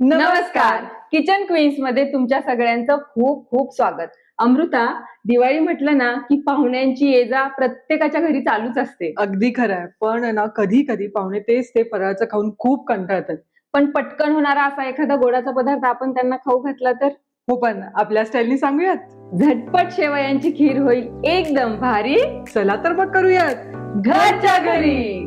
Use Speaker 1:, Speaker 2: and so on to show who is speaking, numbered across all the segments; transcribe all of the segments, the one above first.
Speaker 1: नमस्कार. किचन क्वीन्समध्ये तुमच्या सगळ्यांचं खूप खूप स्वागत. अमृता दिवाळी म्हटलं ना की पाहुण्यांची ये जा प्रत्येकाच्या घरी चालूच असते.
Speaker 2: अगदी खरं आहे पण ना कधी कधी पाहुणे तेच ते फराळाचं खाऊन खूप कंटाळतात.
Speaker 1: पण पटकन होणारा असा एखादा गोडाचा पदार्थ आपण त्यांना खाऊ घातला तर?
Speaker 2: हो पण आपल्या स्टाईलनी सांगूयात.
Speaker 1: झटपट शेवयांची खीर होईल एकदम भारी.
Speaker 2: चला तर मग करूयात.
Speaker 1: घरच्या घरी.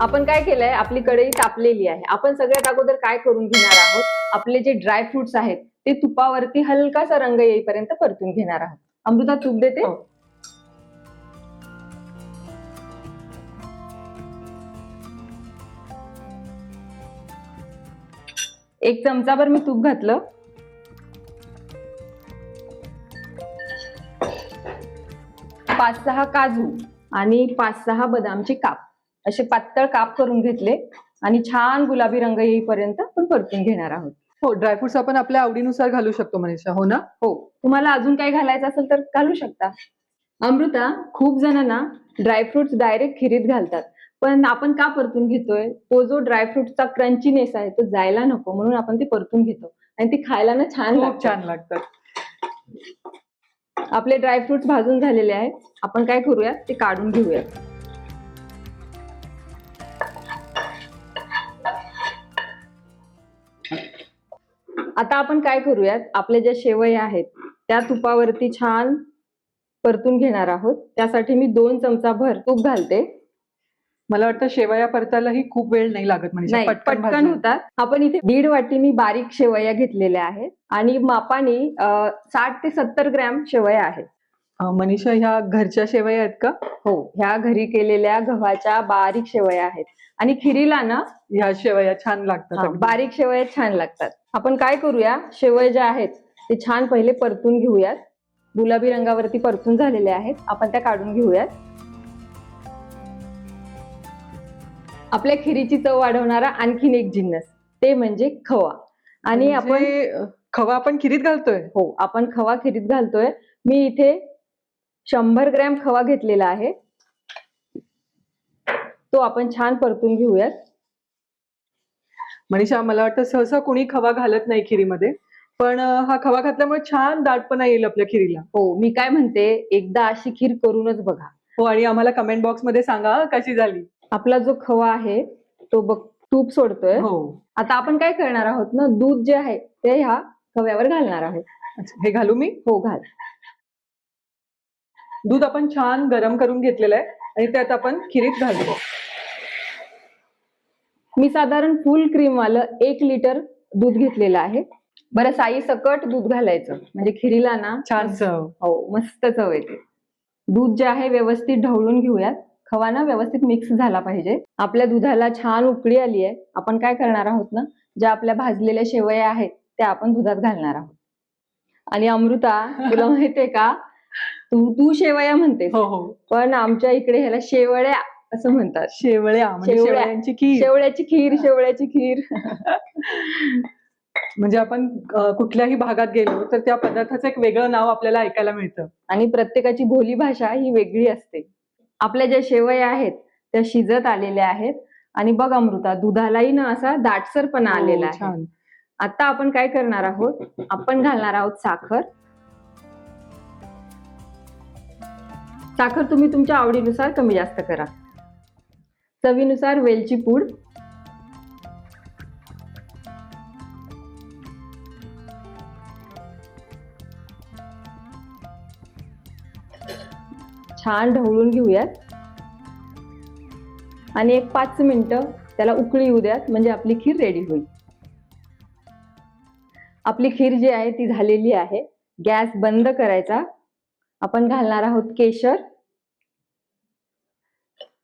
Speaker 1: आपण काय केलंय? आपली कढई तापलेली आहे. आपण सगळ्यात अगोदर काय करून घेणार आहोत? आपले जे ड्राय फ्रुट्स आहेत ते तुपावरती हलकासा रंग येईपर्यंत परतून घेणार आहोत. अमृता तूप देते?
Speaker 2: हो.
Speaker 1: एक चमचाभर मी तूप घातलं. पाच सहा काजू आणि पाच सहा बदामचे काप. असे पातळ काप करून घेतले आणि छान गुलाबी रंग येईपर्यंत आपण परतून घेणार आहोत.
Speaker 2: हो ड्रायफ्रुट्स आपण आपल्या आवडीनुसार घालू शकतो मनीषा हो ना?
Speaker 1: हो. तुम्हाला अजून काही घालायचं असेल तर घालू शकता. अमृता खूप जणांना ड्रायफ्रुट्स डायरेक्ट खिरीत घालतात. पण आपण का परतून घेतोय? तो जो ड्रायफ्रुटचा क्रंचीनेस आहे तो जायला नको. म्हणून आपण ते परतून घेतो. आणि ती खायला ना छान.
Speaker 2: छान लागतात
Speaker 1: आपले ड्रायफ्रुट्स भाजून झालेले आहेत. आपण काय करूयात? ते काढून घेऊयात. आता आपण काय करूयात? आपल्या ज्या शेवया आहेत त्या तुपावरती छान परतून घेणार आहोत. त्यासाठी मी दोन चमचा भर तूप घालते.
Speaker 2: मला वाटतं शेवया परतायलाही खूप वेळ नाही लागत मनीषा
Speaker 1: नाही पटकन. होतात. आपण इथे दीड वाटी मी बारीक शेवया घेतलेल्या आहेत आणि मापाने साठ ते सत्तर ग्रॅम शेवया आहेत.
Speaker 2: मनीषा ह्या घरच्या शेवया आहेत का?
Speaker 1: हो ह्या घरी केलेल्या गव्हाच्या बारीक शेवया आहेत. आणि खिरीला ना
Speaker 2: ह्या शेवया छान लागतात.
Speaker 1: बारीक शेवया छान लागतात. आपण काय करूया? शेवया ज्या आहेत ते छान पहिले परतून घेऊयात. गुलाबी रंगावरती परतून झालेल्या आहेत. आपण त्या काढून घेऊयात. आपल्या खिरीची चव वाढवणारा आणखीन एक जिन्नस. ते म्हणजे खवा. आणि आपण
Speaker 2: म्हणजे, अं, खवा आपण खिरीत घालतोय?
Speaker 1: हो आपण खवा खिरीत घालतोय. मी इथे शंभर ग्रॅम खवा घेतलेला आहे. तो आपण छान परतून घेऊयात.
Speaker 2: मनीषा मला वाटतं सहसा कोणी खवा घालत नाही खिरीमध्ये. पण हा खवा घातल्यामुळे छान दाटपणा येईल आपल्या खिरीला.
Speaker 1: हो मी काय म्हणते एकदा अशी खीर करूनच बघा.
Speaker 2: हो आणि आम्हाला कमेंट बॉक्समध्ये सांगा कशी झाली?
Speaker 1: आपला जो खवा आहे तो बघ तूप सोडतोय.
Speaker 2: हो.
Speaker 1: आता आपण काय करणार आहोत ना दूध जे आहे ते ह्या खव्यावर घालणार आहोत
Speaker 2: हे घालू मी?
Speaker 1: हो घाल.
Speaker 2: दूध आपण छान गरम करून घेतलेलं आहे आणि त्यात आपण खिरीत घालतो
Speaker 1: मी साधारण फुल क्रीम वालं एक लिटर दूध घेतलेलं आहे. बरं साई सकट दूध घालायचं. म्हणजे खिरीला ना
Speaker 2: छान चव.
Speaker 1: हो मस्त चव येते. दूध जे आहे व्यवस्थित ढवळून घेऊयात. खवा ना व्यवस्थित मिक्स झाला पाहिजे. आपल्या दुधाला छान उकळी आली आहे. आपण काय करणार आहोत ना ज्या आपल्या भाजलेल्या शेवया आहेत त्या आपण दुधात घालणार आहोत. आणि अमृता तुला माहितीये का? तू तू शेवया म्हणतेस.
Speaker 2: हो हो.
Speaker 1: पण आमच्या इकडे ह्याला शेवळ्या असं म्हणतात.
Speaker 2: शेवळ्या म्हणजे
Speaker 1: शेवळ्या.
Speaker 2: शेवळ्यांची खीर.
Speaker 1: शेवळ्याची खीर शेवळ्याची खीर.
Speaker 2: म्हणजे आपण अं, कुठल्याही भागात गेलो तर त्या पदार्थाचं एक वेगळं नाव आपल्याला ऐकायला मिळतं.
Speaker 1: आणि प्रत्येकाची बोली भाषा ही वेगळी असते. आपल्या ज्या शेवया आहेत त्या शिजत आलेल्या आहेत. आणि बघ अमृता दुधालाही ना असा दाटसरपणा आलेला
Speaker 2: हो,
Speaker 1: आहे.
Speaker 2: छान.
Speaker 1: आता आपण काय करणार आहोत? आपण घालणार आहोत साखर. साखर तुम्ही तुमच्या आवडीनुसार कमी जास्त करा. चवीनुसार वेलची पूड. छान ढवळून घेऊयात. आणि एक पाच मिनटं त्याला उकळी येऊ द्यात म्हणजे आपली खीर रेडी होईल. आपली खीर जी आहे ती झालेली आहे. गॅस बंद करायचा. आपण घालणार आहोत केशर.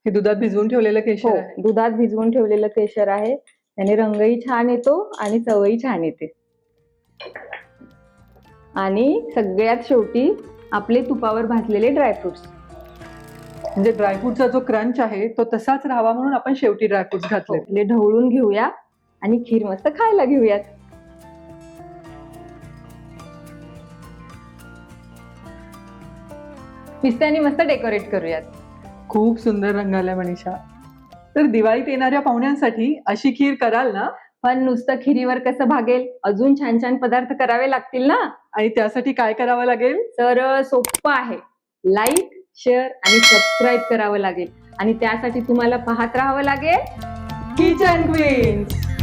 Speaker 2: हे दुधात भिजवून ठेवलेलं
Speaker 1: हो
Speaker 2: केशर आहे.
Speaker 1: दुधात भिजवून ठेवलेलं केशर आहे. त्याने रंगही छान येतो आणि चवही छान येते. आणि सगळ्यात शेवटी आपले तुपावर भाजलेले ड्रायफ्रुट्स
Speaker 2: म्हणजे ड्रायफ्रूटचा जो क्रंच आहे तो तसाच राहावा म्हणून आपण शेवटी ड्रायफ्रुट्स घातले
Speaker 1: ले ढवळून घेऊया आणि खीर मस्त खायला घेऊयात. पिस्त्याने मस्त डेकोरेट करूयात.
Speaker 2: खूप सुंदर रंग आलाय मनीषा. तर दिवाळीत येणाऱ्या पाहुण्यांसाठी अशी खीर कराल ना?
Speaker 1: पण नुसतं खिरीवर कसं भागेल? अजून छान छान पदार्थ करावे लागतील ना?
Speaker 2: आणि त्यासाठी काय करावं लागेल?
Speaker 1: तर सोपं आहे. लाईक शेअर आणि सबस्क्राईब करावं लागेल. आणि त्यासाठी तुम्हाला पाहत राहावं लागेल.
Speaker 2: Kitchen queens